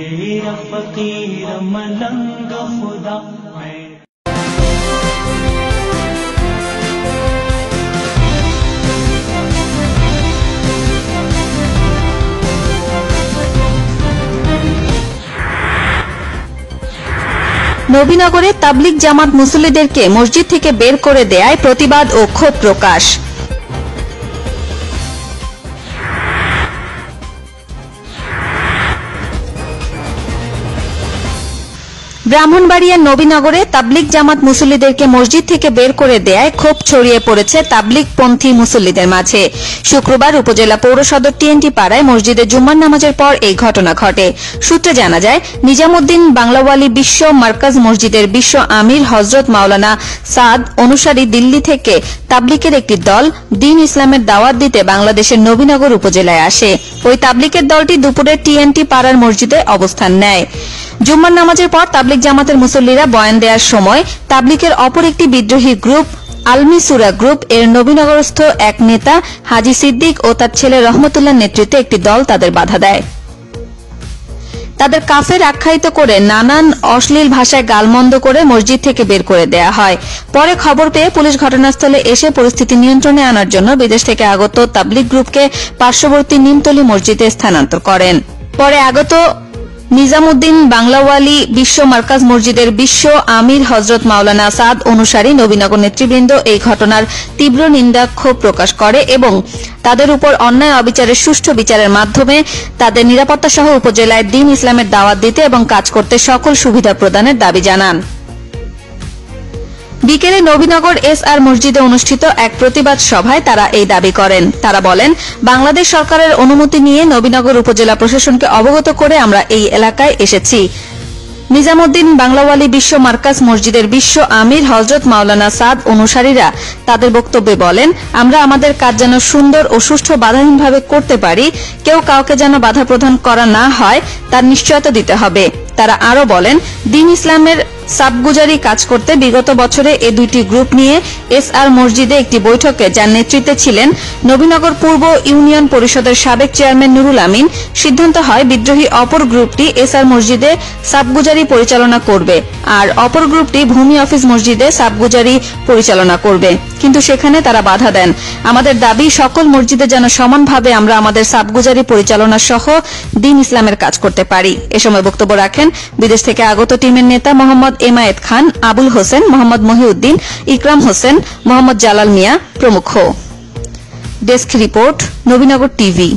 फकीर मलंग खुदा मैं নবীনগরে তাবলিগ জামাত মুসল্লিদেরকে মসজিদ থেকে বের করে দেয়ায় প্রতিবাদ ও ক্ষোভ প্রকাশ ব্রাহ্মণবাড়িয়ার নবীনগরে তাবলিগ জামাত মুসল্লিদেরকে মসজিদ থেকে বের করে দেয়ায় ক্ষোভ ছড়িয়ে পড়েছে তাবলিগ পন্থী মুসল্লিদের মাঝে। শুক্রবার উপজেলা পৌর সদর টিএনটি পাড়ায় মসজিদে জুম্মার নামাজের পর এই ঘটনা ঘটে। সূত্রে জানা যায়, নিজামুদ্দিন বাংলাওয়ালি বিশ্ব মার্কাজ মসজিদের বিশ্ব আমির হজরত মাওলানা সাদ অনুসারী দিল্লি থেকে তাবলিকের একটি দল দিন ইসলামের দাওয়াত দিতে বাংলাদেশের নবীনগর উপজেলায় আসে। ওই তাবলিকের দলটি দুপুরে টিএনটি পাড়ার মসজিদে অবস্থান নেয়। জুম্মার নামাজের পর তাবলিক জামাতের মুসল্লিরা বয়ান দেওয়ার সময় তাবলিকের অপর একটি বিদ্রোহী গ্রুপ আলমিসুরা গ্রুপ, এর নবীনগরস্থ এক নেতা হাজি সিদ্দিক ও তার ছেলে রহমতুল্লাহ নেতৃত্বে একটি দল তাদের বাধা দেয়। তাদের কাফের আখ্যায়িত করে নানান অশ্লীল ভাষায় গালমন্দ করে মসজিদ থেকে বের করে দেয়া হয়। পরে খবর পেয়ে পুলিশ ঘটনাস্থলে এসে পরিস্থিতি নিয়ন্ত্রণে আনার জন্য বিদেশ থেকে আগত তাবলিক গ্রুপকে পার্শ্ববর্তী নিমতলি মসজিদে স্থানান্তর করেন। পরে আগত নিজামুদ্দিন বাংলাওয়ালি বিশ্ব মার্কাজ মসজিদের বিশ্ব আমির হজরত মাওলানা সাদ অনুসারী নবীনগর নেতৃবৃন্দ এই ঘটনার তীব্র নিন্দা ক্ষোভ প্রকাশ করে এবং তাদের উপর অন্যায় অবিচারের সুষ্ঠু বিচারের মাধ্যমে তাদের নিরাপত্তা সহ উপজেলায় দিন ইসলামের দাওয়াত দিতে এবং কাজ করতে সকল সুবিধা প্রদানের দাবি জানান। বিকেলে নবীনগর এস আর মসজিদে অনুষ্ঠিত এক প্রতিবাদ সভায় তারা এই দাবি করেন। তারা বলেন, বাংলাদেশ সরকারের অনুমতি নিয়ে নবীনগর উপজেলা প্রশাসনকে অবগত করে আমরা এই এলাকায় এসেছি। নিজামুদ্দিন বাংলাওয়ালি বিশ্ব মার্কাজ মসজিদের বিশ্ব আমির হজরত মাওলানা সাদ অনুসারীরা তাদের বক্তব্যে বলেন, আমরা আমাদের কাজ যেন সুন্দর ও সুষ্ঠু বাধাহীনভাবে করতে পারি, কেউ কাউকে যেন বাধা প্রদান করা না হয়, তার নিশ্চয়তা দিতে হবে। তারা আরও বলেন, দিন ইসলামের সাবগুজারি কাজ করতে বিগত বছরে এ দুইটি গ্রুপ নিয়ে এস আর মসজিদে একটি বৈঠকে যার নেতৃত্বে ছিলেন নবীনগর পূর্ব ইউনিয়ন পরিষদের সাবেক চেয়ারম্যান নুরুল আমিন। সিদ্ধান্ত হয়, বিদ্রোহী অপর গ্রুপটি এস আর মসজিদে সাবগুজারি পরিচালনা করবে আর অপর গ্রুপটি ভূমি অফিস মসজিদে সাবগুজারি পরিচালনা করবে। কিন্তু সেখানে তারা বাধা দেন। আমাদের দাবি, সকল মসজিদে যেন সমানভাবে আমরা আমাদের সাবগুজারি পরিচালনা সহ দিন ইসলামের কাজ করতে পারি। এ সময় বক্তব্য রাখেন বিদেশ থেকে আগত টিমের নেতা মোহাম্মদ এমায়েত খান, আবুল হোসেন, মোহাম্মদ মহিউদ্দিন, ইকরাম হোসেন, মোহাম্মদ জালাল মিয়া প্রমুখ। Desk report, Nabinagar TV.